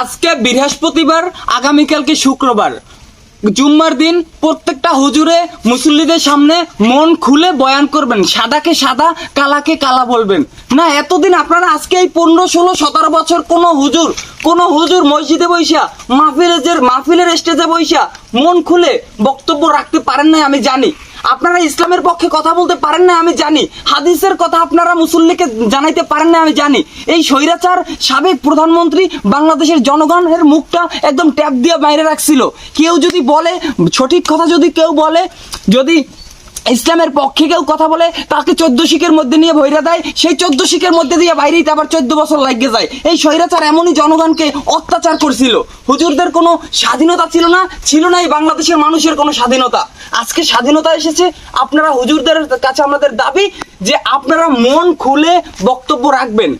আজকে বৃহস্পতিবার আগামীকালকে শুক্রবার। জুম্মার দিন প্রত্যেকটা হুজুরে মুসল্লিদের সামনে মন খুলে বয়ান করবেন, সাদাকে সাদা, কালাকে কালা বলবেন। না, এতদিন আপনারা আজকে এই পনেরো, ষোলো, সতেরো বছর কোনো হুজুর কোনো হুজুর মসজিদে বৈশা মাহফিলের মাহফিলের স্টেজে বৈশা মন খুলে বক্তব্য রাখতে পারেন নাই আমি জানি। আপনারা ইসলামের পক্ষে কথা বলতে পারেন না, আমি জানি। হাদিসের কথা আপনারা মুসল্লিকে জানাইতে পারেন না, আমি জানি। এই স্বৈরাচার সাবেক প্রধানমন্ত্রী বাংলাদেশের জনগণের মুখটা একদম ট্যাপ দিয়ে বাইরে রাখছিল। কেউ যদি বলে, সঠিক কথা যদি কেউ বলে, যদি ইসলামের পক্ষে কেউ কথা বলে, তাকে চোদ্দ শিখের মধ্যে নিয়ে ভৈরা দেয়, সেই চোদ্দ শিখের মধ্যে দিয়ে বাইরেই আবার চোদ্দ বছর লাগিয়ে যায়। এই স্বৈরাচার এমনই জনগণকে অত্যাচার করছিল। হুজুরদের কোনো স্বাধীনতা ছিল না ছিল না এই বাংলাদেশের মানুষের কোনো স্বাধীনতা। আজকে স্বাধীনতা এসেছে, আপনারা হুজুরদের কাছে আমাদের দাবি যে আপনারা মন খুলে বক্তব্য রাখবেন।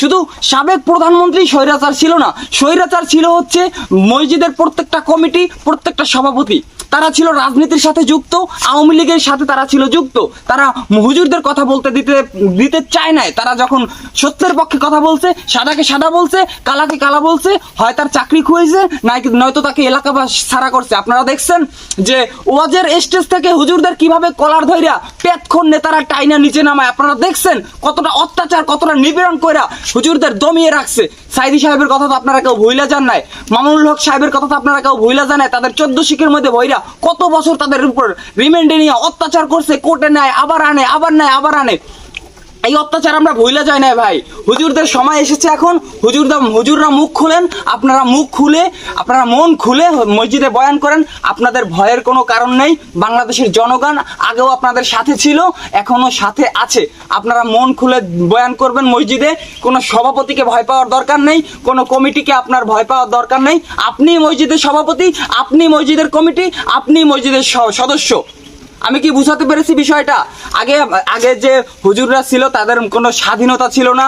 শুধু সাবেক প্রধানমন্ত্রী স্বৈরাচার ছিল না, স্বৈরাচার ছিল হচ্ছে মসজিদের প্রত্যেকটা কমিটি, প্রত্যেকটা সভাপতি। তারা ছিল রাজনীতির সাথে যুক্ত, আওয়ামী লীগের সাথে তারা ছিল যুক্ত। তারা হুজুরদের কথা বলতে দিতে দিতে চায় নাই। তারা যখন সত্যের পক্ষে কথা বলছে, সাদাকে সাদা বলছে, কালাকে কালা বলছে, হয় তার চাকরি খুঁজছে, নাই নয়তো তাকে এলাকা বা সারা করছে। আপনারা দেখছেন যে ওয়াজের স্টেজ থেকে হুজুরদের কীভাবে কলার ধইরা পেতক্ষণ নেতারা টাইনা নিচে নামায়। আপনারা দেখছেন কতটা অত্যাচার, কতটা নিপীড়ন কইরা হুজুরদের দমিয়ে রাখছে। সাইদি সাহেবের কথা তো আপনারা কেউ ভুইলা যান নাই। মামুনুল হক সাহেবের কথা তো আপনারা কেউ ভুইলা যান নাই। তাদের চোদ্দ শিখের মধ্যে ভৈরা কত বছর তাদের উপর রিমান্ডে নিয়ে অত্যাচার করছে কোর্টে নেয়, আবার আনে, আবার নেয়, আবার আনে। এই অত্যাচার আমরা ভুলে যাই না ভাই। হুজুরদের সময় এসেছে এখন। হুজুরদা হুজুররা মুখ খুলেন। আপনারা মুখ খুলে, আপনারা মন খুলে মসজিদে বয়ান করেন। আপনাদের ভয়ের কোনো কারণ নেই। বাংলাদেশের জনগণ আগেও আপনাদের সাথে ছিল এখনও সাথে আছে। আপনারা মন খুলে বয়ান করবেন মসজিদে। কোনো সভাপতিকে ভয় পাওয়ার দরকার নেই। কোনো কমিটিকে আপনার ভয় পাওয়ার দরকার নেই। আপনি মসজিদের সভাপতি, আপনি মসজিদের কমিটি, আপনি মসজিদের সদস্য। আমি কি বুঝাতে পেরেছি বিষয়টা? আগে আগে যে হুজুররা ছিল তাদের কোনো স্বাধীনতা ছিল না।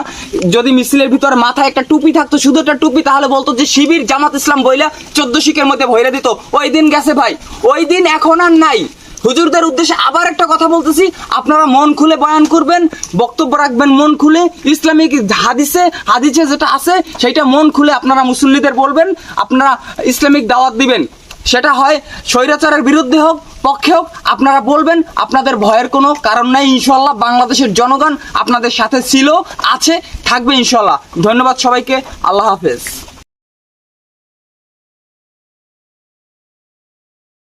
যদি মিছিলের ভিতর মাথায় একটা টুপি থাকতো, শুধু একটা টুপি, তাহলে বলতো যে শিবির জামাত ইসলাম বইলা চোদ্দ শিখের মধ্যে ভইরা দিত। ওই দিন গেছে ভাই। ওই দিন এখন আর নাই। হুজুরদের উদ্দেশ্যে আবার একটা কথা বলতেছি। আপনারা মন খুলে বয়ান করবেন, বক্তব্য রাখবেন মন খুলে। ইসলামিক হাদিসে হাদিসে যেটা আছে সেটা মন খুলে আপনারা মুসল্লিদের বলবেন, আপনারা ইসলামিক দাওয়াত দিবেন। সেটা হয় স্বৈরাচারের বিরুদ্ধে হোক পক্ষে হোক আপনারা বলবেন, আপনাদের ভয়ের কোনো কারণ নাই ইনশাল্লাহ বাংলাদেশের জনগণ আপনাদের সাথে ছিল, আছে, থাকবে ইনশাল্লাহ ধন্যবাদ সবাইকে, আল্লাহ হাফেজ।